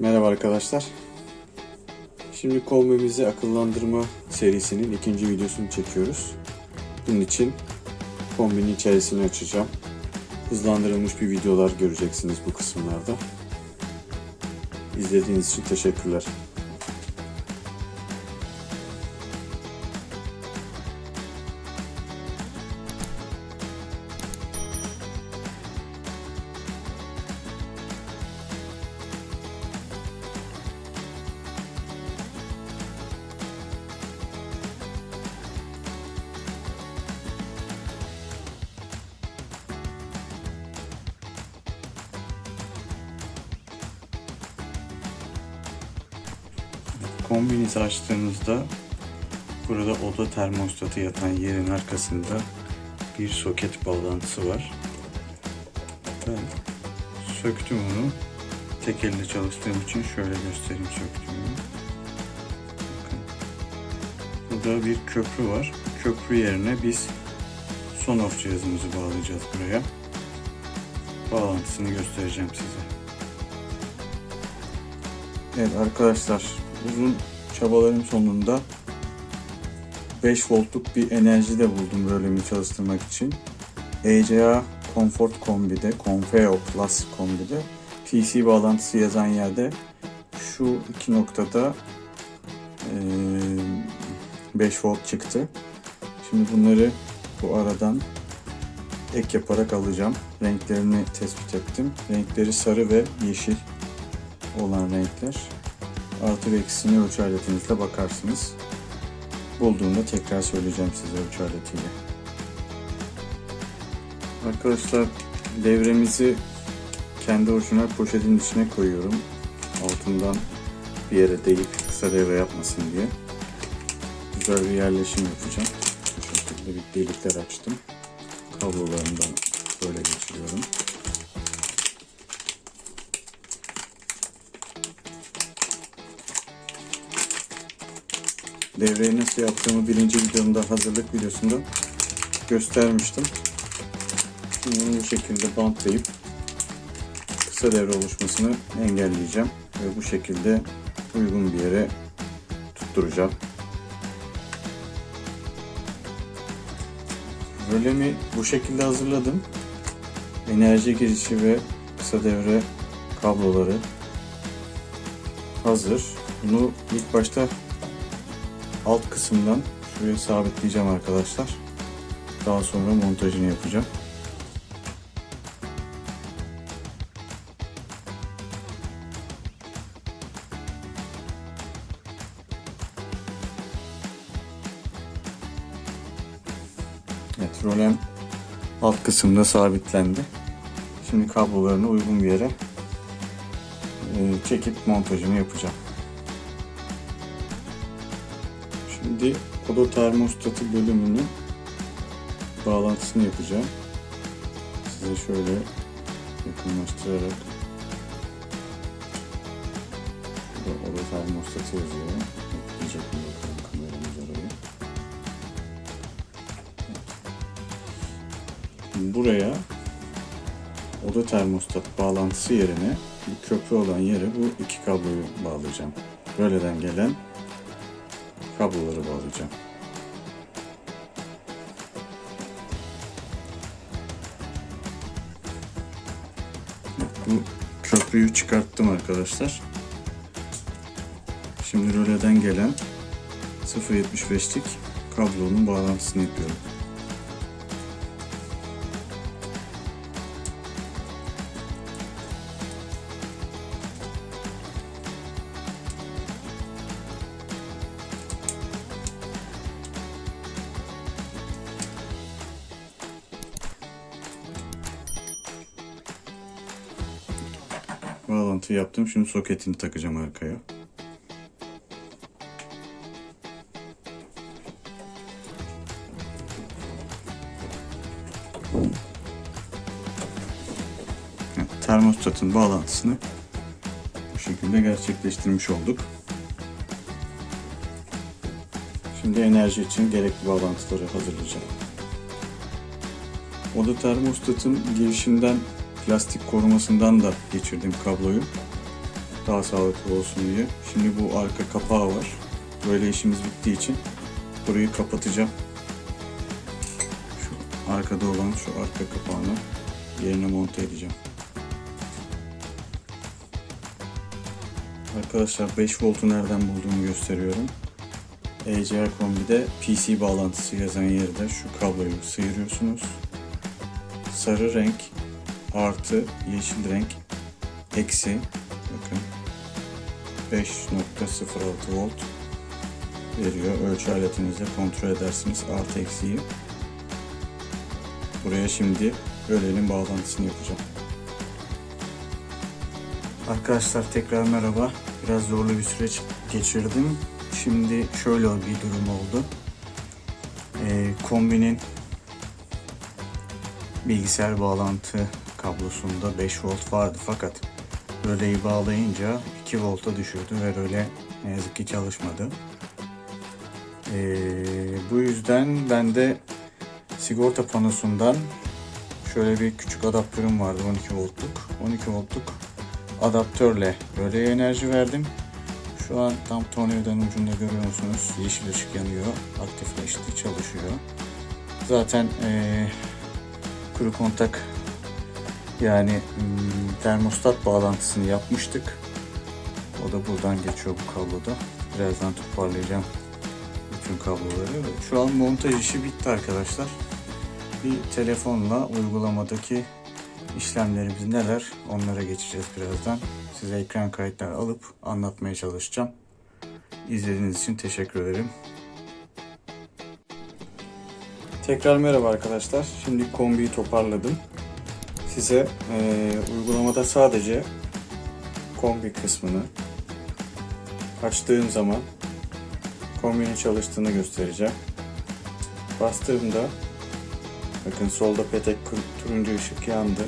Merhaba arkadaşlar. Şimdi kombimizi akıllandırma serisinin ikinci videosunu çekiyoruz. Bunun için kombinin içerisini açacağım. Hızlandırılmış bir videolar göreceksiniz bu kısımlarda. İzlediğiniz için teşekkürler. Kombinizi açtığınızda burada oda termostatı yatan yerin arkasında bir soket bağlantısı var. Ben söktüm onu. Tek elle çalıştığım için şöyle göstereyim söktüğümü. Bakın. Burada bir köprü var. Köprü yerine biz son off cihazımızı bağlayacağız buraya. Bağlantısını göstereceğim size. Evet arkadaşlar uzun çabaların sonunda 5 voltluk bir enerji de buldum bölümü çalıştırmak için. ECA Comfort Kombi'de, Confeo Plus Kombi'de PC bağlantısı yazan yerde şu iki noktada eee, 5 volt çıktı. Şimdi bunları bu aradan ek yaparak alacağım. Renklerini tespit ettim. Renkleri sarı ve yeşil olan renkler. Artı ve eksisini ölçü aletinizle bakarsınız. Bulduğumda tekrar söyleyeceğim size ölçü aletiyle. Arkadaşlar devremizi kendi orijinal poşetin içine koyuyorum. Altından bir yere değip kısa devre yapmasın diye. Güzel bir yerleşim yapacağım. Bu şekilde bir delikler açtım. Kablolarından böyle geçiriyorum. Devreyi nasıl yaptığımı birinci videomda hazırlık videosunda göstermiştim. Bunu bu şekilde bantlayıp kısa devre oluşmasını engelleyeceğim ve bu şekilde uygun bir yere tutturacağım. Rölemi bu şekilde hazırladım. Enerji girişi ve kısa devre kabloları hazır. Bunu ilk başta alt kısımdan şuraya sabitleyeceğim arkadaşlar. Daha sonra montajını yapacağım. Evet, rolem alt kısımda sabitlendi. Şimdi kablolarını uygun bir yere e, çekip montajını yapacağım. Şimdi oda termostatı bölümünün bağlantısını yapacağım. Size şöyle yakınlaştırarak Burada oda termostatı yazıyor. Ekleyecek bakalım kameramız. Şimdi buraya oda termostat bağlantısı yerine bir köprü olan yere bu iki kabloyu bağlayacağım. Böyleden gelen kabloları bağlayacağım. Bu köprüyü çıkarttım arkadaşlar. Şimdi röleden gelen 0.75'lik kablonun bağlantısını yapıyorum. Bağlantı yaptım. Şimdi soketini takacağım arkaya. Evet, termostatın bağlantısını bu şekilde gerçekleştirmiş olduk. Şimdi enerji için gerekli bağlantıları hazırlayacağım. Oda termostatın girişinden plastik korumasından da geçirdim kabloyu. Daha sağlıklı olsun diye. Şimdi bu arka kapağı var. Böyle işimiz bittiği için burayı kapatacağım. Şu arkada olan şu arka kapağını yerine monte edeceğim. Arkadaşlar 5 voltu nereden bulduğumu gösteriyorum. ECR kombide PC bağlantısı yazan yerde şu kabloyu sıyırıyorsunuz. Sarı renk artı yeşil renk eksi bakın 5.06 volt veriyor. Ölçü aletinizle kontrol edersiniz artı eksiği. Buraya şimdi rölenin bağlantısını yapacağım. Arkadaşlar tekrar merhaba. Biraz zorlu bir süreç geçirdim. Şimdi şöyle bir durum oldu. Ee, kombinin bilgisayar bağlantı kablosunda 5 volt vardı fakat röleyi bağlayınca 2 volta düşürdü ve röle ne yazık ki çalışmadı. Ee, bu yüzden ben de sigorta panosundan şöyle bir küçük adaptörüm vardı 12 voltluk. 12 voltluk adaptörle röleye enerji verdim. Şu an tam tornavidanın ucunda görüyor musunuz? Yeşil ışık yanıyor. Aktifleşti, çalışıyor. Zaten eee, kuru kontak yani hmm, termostat bağlantısını yapmıştık. O da buradan geçiyor bu kabloda. Birazdan toparlayacağım bütün kabloları. Şu an montaj işi bitti arkadaşlar. Bir telefonla uygulamadaki işlemlerimiz neler onlara geçeceğiz birazdan. Size ekran kayıtları alıp anlatmaya çalışacağım. İzlediğiniz için teşekkür ederim. Tekrar merhaba arkadaşlar. Şimdi kombiyi toparladım. Size eee, uygulamada sadece kombi kısmını açtığım zaman kombinin çalıştığını göstereceğim. Bastığımda bakın solda petek turuncu ışık yandı.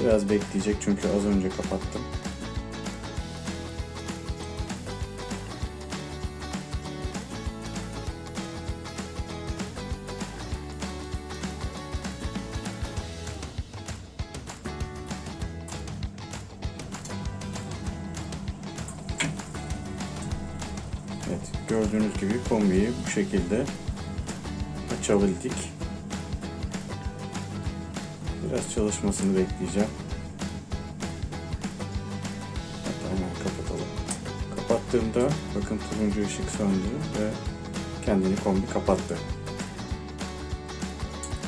Biraz bekleyecek çünkü az önce kapattım. Gibi kombiyi bu şekilde açabildik. Biraz çalışmasını bekleyeceğim. Hatta hemen kapatalım. Kapattığımda bakın turuncu ışık söndü ve kendini kombi kapattı.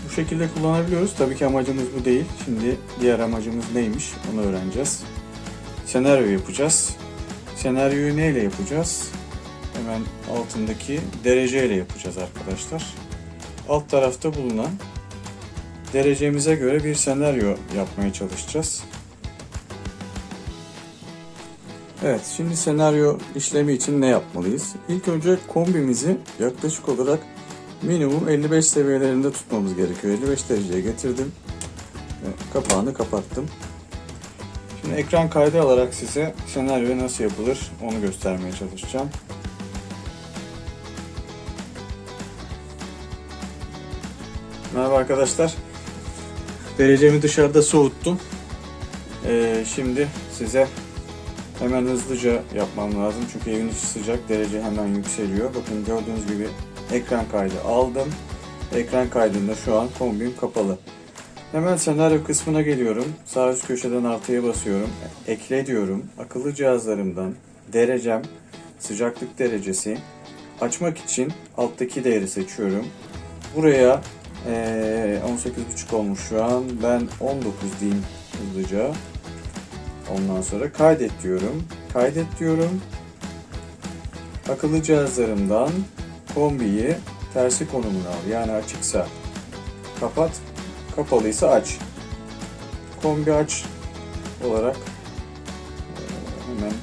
Bu şekilde kullanabiliyoruz. Tabii ki amacımız bu değil. Şimdi diğer amacımız neymiş onu öğreneceğiz. Senaryo yapacağız. Senaryoyu neyle yapacağız? Hemen altındaki dereceyle yapacağız arkadaşlar. Alt tarafta bulunan derecemize göre bir senaryo yapmaya çalışacağız. Evet, şimdi senaryo işlemi için ne yapmalıyız? İlk önce kombimizi yaklaşık olarak minimum 55 seviyelerinde tutmamız gerekiyor. 55 dereceye getirdim. Kapağını kapattım. Şimdi ekran kaydı alarak size senaryo nasıl yapılır onu göstermeye çalışacağım. Merhaba arkadaşlar. Derecemi dışarıda soğuttum. Ee, şimdi size hemen hızlıca yapmam lazım. Çünkü evin içi sıcak. Derece hemen yükseliyor. Bakın gördüğünüz gibi ekran kaydı aldım. Ekran kaydında şu an kombim kapalı. Hemen senaryo kısmına geliyorum. Sağ üst köşeden artıya basıyorum. Ekle diyorum. Akıllı cihazlarımdan derecem, sıcaklık derecesi açmak için alttaki değeri seçiyorum. Buraya ee, 18.5 olmuş şu an. Ben 19 diyeyim hızlıca. Ondan sonra kaydet diyorum. Kaydet diyorum. Akıllı cihazlarımdan kombiyi tersi konumuna al. Yani açıksa kapat, kapalıysa aç. Kombi aç olarak ee, hemen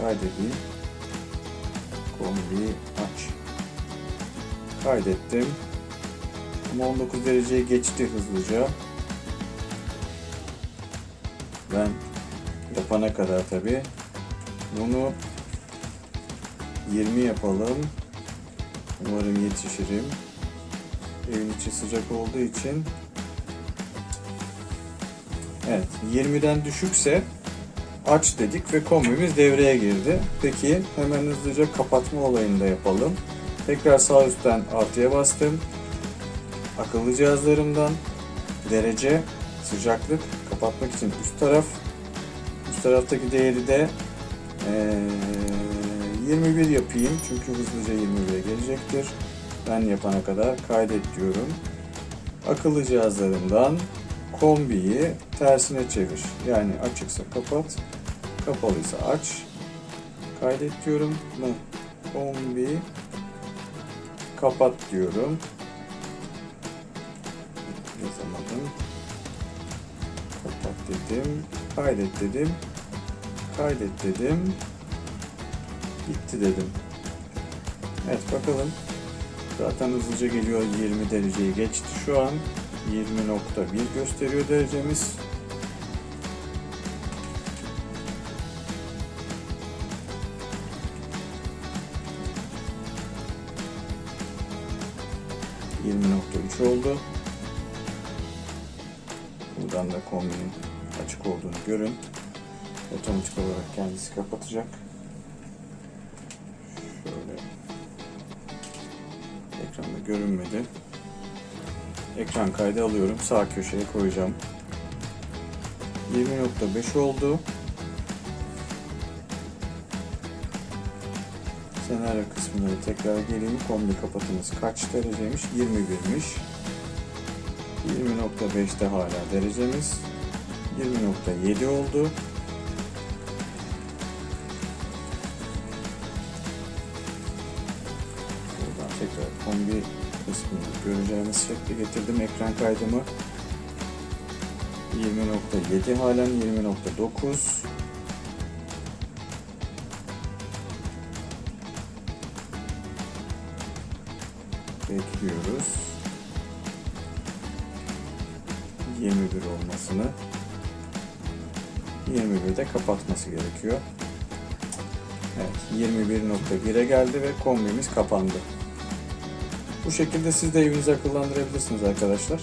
kaydedeyim. Kombiyi aç. Kaydettim. Ama 19 dereceye geçti hızlıca. Ben yapana kadar tabi. Bunu 20 yapalım. Umarım yetişirim. Evin içi sıcak olduğu için Evet 20'den düşükse aç dedik ve kombimiz devreye girdi. Peki hemen hızlıca kapatma olayını da yapalım. Tekrar sağ üstten artıya bastım. Akıllı cihazlarımdan derece, sıcaklık kapatmak için üst taraf. Üst taraftaki değeri de eee, 21 yapayım çünkü hızlıca 21'e gelecektir. Ben yapana kadar kaydet diyorum. Akıllı cihazlarımdan kombiyi tersine çevir. Yani açıksa kapat, kapalıysa aç. Kaydet diyorum. Kombi kapat diyorum. Dedim. Kaydet dedim. Kaydet dedim. Bitti dedim. Evet bakalım. Zaten hızlıca geliyor 20 dereceyi geçti şu an. 20.1 gösteriyor derecemiz. %20.3 oldu. Buradan da kombinin açık olduğunu görün. Otomatik olarak kendisi kapatacak. Şöyle ekranda görünmedi. Ekran kaydı alıyorum. Sağ köşeye koyacağım. 20.5 oldu. Senaryo kısmına tekrar geleyim. Kombi kapatımız kaç dereceymiş? 21'miş. 20.5'te hala derecemiz. 20.7 oldu. Buradan tekrar kombi kısmını göreceğimiz şekli getirdim ekran kaydımı. 20.7 halen 20.9 bekliyoruz 21 olmasını 21'de kapatması gerekiyor. Evet 21.1'e geldi ve kombimiz kapandı. Bu şekilde siz de evinizi akıllandırabilirsiniz arkadaşlar.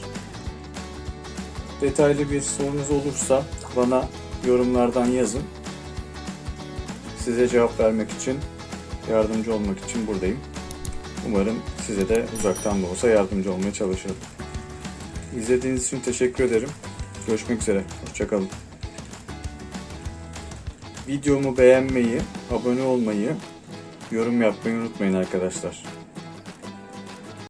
Detaylı bir sorunuz olursa bana yorumlardan yazın. Size cevap vermek için, yardımcı olmak için buradayım. Umarım size de uzaktan da olsa yardımcı olmaya çalışırım. İzlediğiniz için teşekkür ederim. Görüşmek üzere. Hoşçakalın. Videomu beğenmeyi, abone olmayı, yorum yapmayı unutmayın arkadaşlar.